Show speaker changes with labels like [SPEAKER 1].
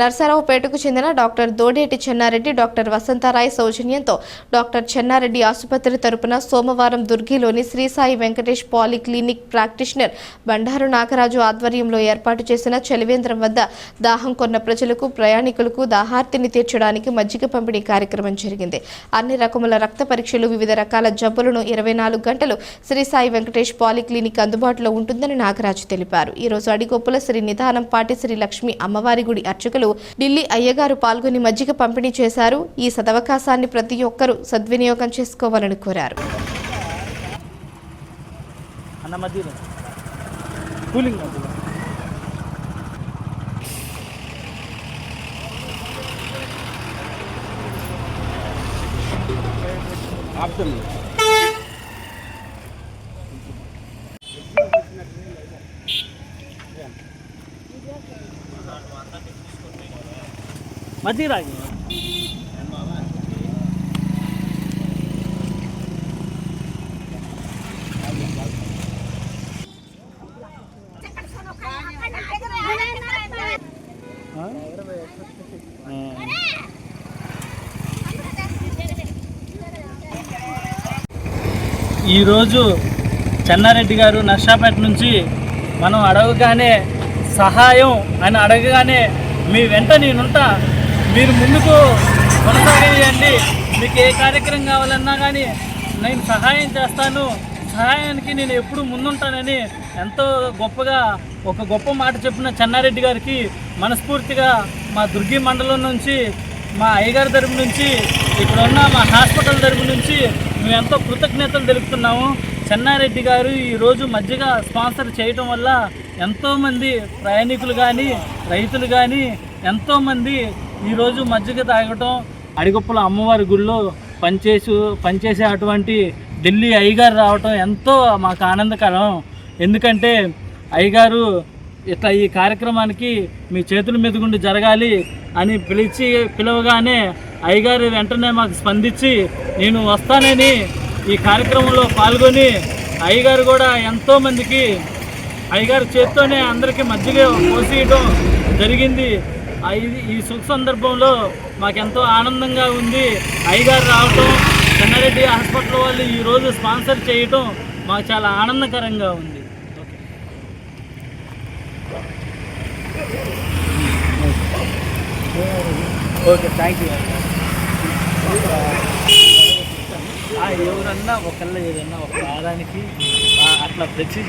[SPEAKER 1] నర్సారావుపేటకు చెందిన doctor Dodeti Chennareddy doctor వసంతరాయ్ సౌజన్యంతో doctor Chennareddy ఆసుపత్రి తరపున సోమవారం దుర్గిలోని శ్రీసాయి వెంకటేష్ పాలిక్లినిక్ ప్రాక్టీషనర్ బండారు నాగరాజు ఆధ్వర్యంలో ఏర్పాటు చేసిన చలివేంద్రం వద్ద దాహం కొన్న ప్రజలకు ప్రయాణికులకు దాహార్తిని తీర్చడానికి మజ్జిగ పంపిణీ కార్యక్రమం జరిగింది. అన్ని రకముల రక్త పరీక్షలు వివిధ రకాల జబ్బులను ఇరవై నాలుగు గంటలు శ్రీ సాయి వెంకటేష్ పాలిక్లినిక్ అందుబాటులో ఉంటుందని నాగరాజు తెలిపారు. ఈరోజు అడిగొప్పుల శ్రీ నిదానం పాటి శ్రీ లక్ష్మి అమ్మవారి గుడి అర్చకులు ఢిల్లీ అయ్యగారు పాల్గొని మజ్జిగ పంపిణీ చేశారు. ఈ సదవకాశాన్ని ప్రతి ఒక్కరూ సద్వినియోగం చేసుకోవాలని కోరారు.
[SPEAKER 2] కూలింగ్ మధ్య రాగి. ఈరోజు చెన్నారెడ్డి గారు నర్సాపేట నుంచి మనం అడగగానే సహాయం అని అడగగానే మీ వెంట నేనుంటా. మీరు ముందుకు కొనసాగేయండి. మీకు ఏ కార్యక్రమం కావాలన్నా కానీ నేను సహాయం చేస్తాను. సహాయానికి నేను ఎప్పుడు ముందుంటానని ఎంతో గొప్పగా ఒక గొప్ప మాట చెప్పిన చెన్నారెడ్డి గారికి మనస్ఫూర్తిగా మా దుర్గి మండలం నుంచి మా అయ్యగారి తరపు నుంచి ఇక్కడ ఉన్న మా హాస్పిటల్ తరపు నుంచి మేము ఎంతో కృతజ్ఞతలు తెలుపుతున్నాము. చెన్నారెడ్డి గారు ఈరోజు మధ్యగా స్పాన్సర్ చేయటం వల్ల ఎంతోమంది ప్రయాణికులు కానీ రైతులు కానీ ఎంతోమంది ఈరోజు మజ్జిగ తాగటం అడిగొప్పల అమ్మవారి గుళ్ళో పనిచేసు పనిచేసే అటువంటి ఢిల్లీ అయ్యగారు రావటం ఎంతో మాకు ఆనందకరం. ఎందుకంటే అయ్యగారు ఇట్లా ఈ కార్యక్రమానికి మీ చేతుల మీద గుండి జరగాలి అని పిలిచి పిలవగానే అయ్యగారు వెంటనే మాకు స్పందించి నేను వస్తానని ఈ కార్యక్రమంలో పాల్గొని అయ్యగారు కూడా ఎంతోమందికి అయ్యగారు చేత్తోనే అందరికీ మధ్యగా పోసేయటం జరిగింది. ఈ సుఖ సందర్భంలో మాకెంతో ఆనందంగా ఉంది. అయ్యగారు రావటం చెన్నారెడ్డి హాస్పిటల్ వాళ్ళు ఈరోజు స్పాన్సర్ చేయటం మాకు చాలా ఆనందకరంగా ఉంది. ఓకే. థ్యాంక్ యూ ఎవరన్నా ఒకళ్ళ ఏదన్నా ఒక వారానికి అట్లా ఫ్లెక్సీ